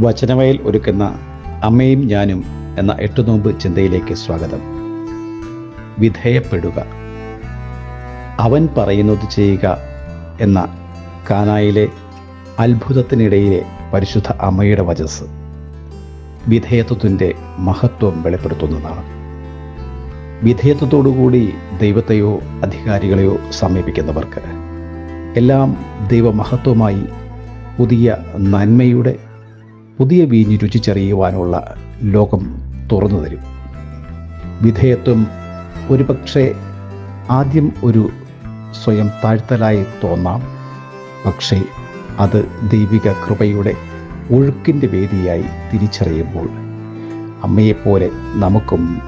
വചനവയൽ ഒരുക്കുന്ന അമ്മയും ഞാനും എന്ന എട്ടു നോമ്പ് ചിന്തയിലേക്ക് സ്വാഗതം. വിധേയപ്പെടുക. അവൻ പറയുന്നത് ചെയ്യുക എന്ന കാനായിലെ അത്ഭുതത്തിനിടയിലെ പരിശുദ്ധ അമ്മയുടെ വചസ് വിധേയത്വത്തിന്റെ മഹത്വം വെളിപ്പെടുത്തുന്നതാണ്. വിധേയത്വത്തോടുകൂടി ദൈവത്തെയോ അധികാരികളെയോ സമീപിക്കുന്നവർക്ക് എല്ലാം ദൈവമഹത്വമായി പുതിയ നന്മയുടെ പുതിയ വീഞ്ഞ് രുചിച്ചറിയുവാനുള്ള ലോകം തുറന്നു തരും. വിധേയത്വം ഒരുപക്ഷെ ആദ്യം ഒരു സ്വയം താഴ്ത്തലായി തോന്നാം. പക്ഷേ അത് ദൈവിക കൃപയുടെ ഒഴുക്കിന്റെ വേദിയായി തിരിച്ചറിയുമ്പോൾ അമ്മയെപ്പോലെ നമുക്കും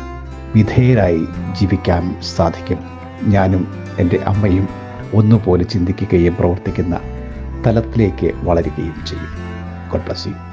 വിധേയരായി ജീവിക്കാൻ സാധിക്കും. ഞാനും എന്റെ അമ്മയും ഒന്നുപോലെ ചിന്തിക്കുകയും പ്രവർത്തിക്കുന്ന തലത്തിലേക്ക് വളരുകയും ചെയ്യും. God bless you